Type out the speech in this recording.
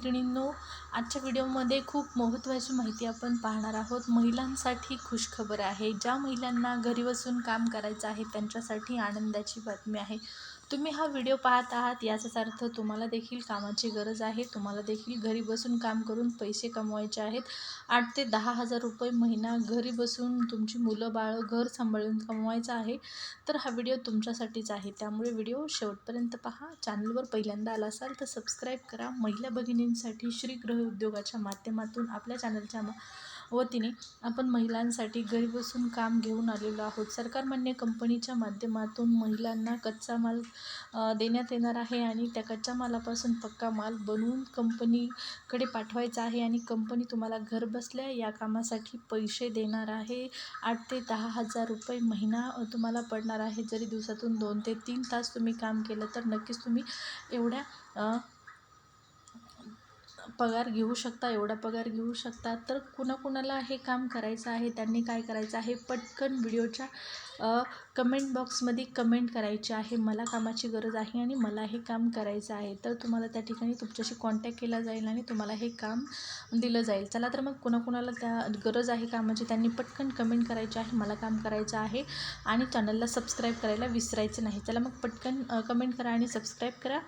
मैत्रिणींनो आजच्या व्हिडिओमध्ये खूप महत्त्वाची माहिती आपण पाहणार आहोत. महिलांसाठी खुशखबर आहे. ज्या महिलांना घरी बसून काम करायचं आहे त्यांच्यासाठी आनंदाची बातमी आहे. तुम्ही हा व्हिडिओ पाहत आहात याचाच अर्थ तुम्हाला देखील कामाची गरज आहे. तुम्हाला देखील घरी बसून काम करून पैसे कमवायचे आहेत. आठ ते दहा हजार रुपये महिना घरी बसून तुमची मुलं बाळं घर सांभाळून कमवायचं आहे. तर हा व्हिडिओ तुमच्यासाठीच आहे. त्यामुळे व्हिडिओ शेवटपर्यंत पहा. चॅनलवर पहिल्यांदा आला असाल तर सबस्क्राईब करा. महिला भगिनींसाठी श्रीगृह उद्योगाच्या माध्यमातून आपल्या चॅनलच्या मा हो, वतीने आपण महिलांसाठी घरी बसून काम घेऊन आलेलो आहोत. सरकारमान्य कंपनीच्या माध्यमातून महिलांना कच्चा माल देण्यात येणार आहे आणि त्या कच्च्या मालापासून पक्का माल बनवून कंपनीकडे पाठवायचा आहे आणि कंपनी तुम्हाला घरबसल्या या कामासाठी पैसे देणार आहे. आठ ते दहा हजार रुपये महिना तुम्हाला पडणार आहे. जरी दिवसातून दोन ते तीन तास तुम्ही काम केलं तर नक्कीच तुम्ही एवढ्या पगार घेऊ शकता एवढा पगार घेऊ शकता तर कुणाकुणाला हे काम करायचं आहे त्यांनी काय करायचं आहे पटकन व्हिडिओच्या कमेंट बॉक्समध्ये कमेंट करायची आहे मला कामाची गरज आहे आणि मला हे काम करायचं आहे तर तुम्हाला त्या ठिकाणी तुमच्याशी कॉन्टॅक्ट केला जाईल आणि तुम्हाला हे काम दिलं जाईल. चला तर मग कुणाकुणाला त्या गरज आहे कामाची त्यांनी पटकन कमेंट करायची आहे मला काम करायचं आहे आणि चॅनलला सबस्क्राईब करायला विसरायचं नाही. चला मग पटकन कमेंट करा आणि सबस्क्राईब करा.